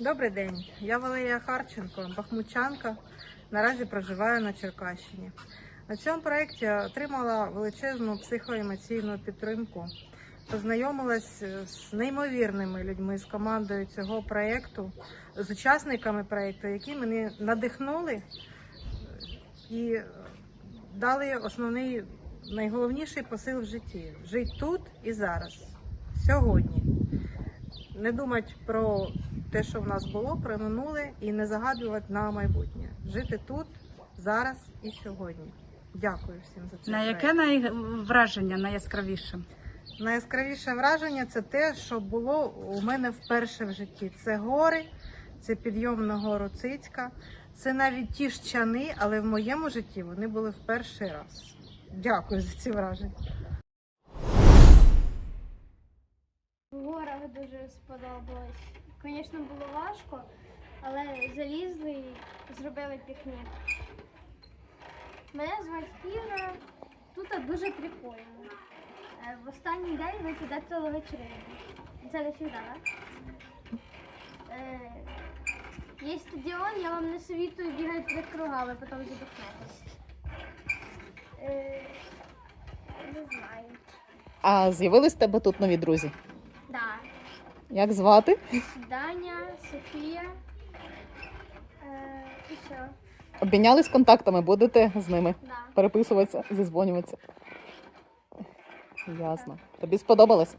Добрий день, я Валерія Харченко, бахмутчанка. Наразі проживаю на Черкащині. На цьому проєкті отримала величезну психоемоційну підтримку. Познайомилась з неймовірними людьми з командою цього проєкту, з учасниками проєкту, які мене надихнули і дали основний найголовніший посил в житті жити тут і зараз, сьогодні. Не думати про те, що в нас було, про минуле і не загадувати на майбутнє. Жити тут, зараз і сьогодні. Дякую всім за це. На яке най... враження найяскравіше? Найяскравіше враження це те, що було у мене вперше в житті. Це гори, це підйом на гору Цицька, це навіть ті ж чани, але в моєму житті вони були в перший раз. Дякую за ці враження. В горах дуже сподобалось. Звісно, було важко, але залізли і зробили пікнік. Мене звати Кіра. Тут дуже прикольно. Е, В останній день ви підете ловити. Це не завжди, так? Е, Є стадіон, я вам не советую бігати три круга, ви потім задохнетесь. Не знаю. А з'явились в тебе тут нові друзі? Як звати? Даня, Софія. Е, і все. Обмінялись контактами, будете з ними Да. переписуватися, зізвонюватися. Ясно. Тобі сподобалось?